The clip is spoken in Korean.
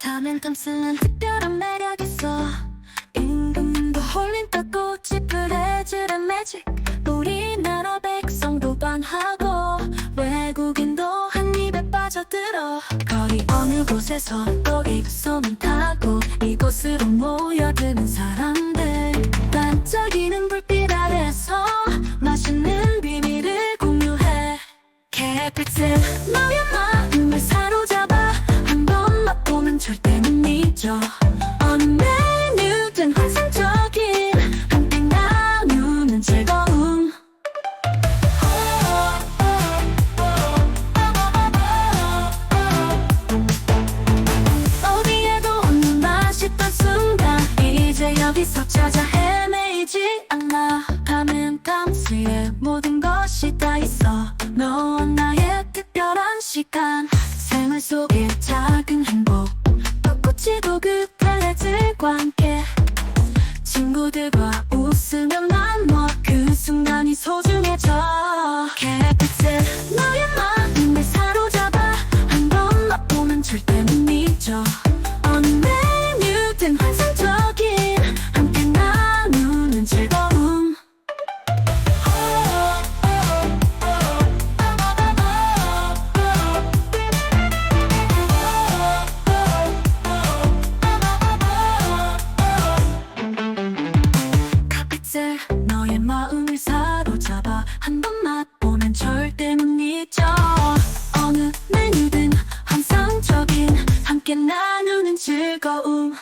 밤엔 감쓰는 특별한 매력 있어. 임금도 홀린 떡꽃이 푸레즈란 매직. 우리나라 백성도 반하고 외국인도 한 입에 빠져들어. 거리 어느 곳에서 또 입소문 타고 이곳으로 모여드는 사람들. 반짝이는 불빛 아래서 맛있는 비밀을 공유해. 캐피츠 너의 마 여기서 찾아 헤매이지 않아. 밤은 깜수에 모든 것이 다 있어. 너와 나의 특별한 시간. 생활 속의 작은 행복. 벚꽃이 도급한 애들과 함께. 친구들과 웃으며 나눠 그 순간이 소중해 나누는 즐거움.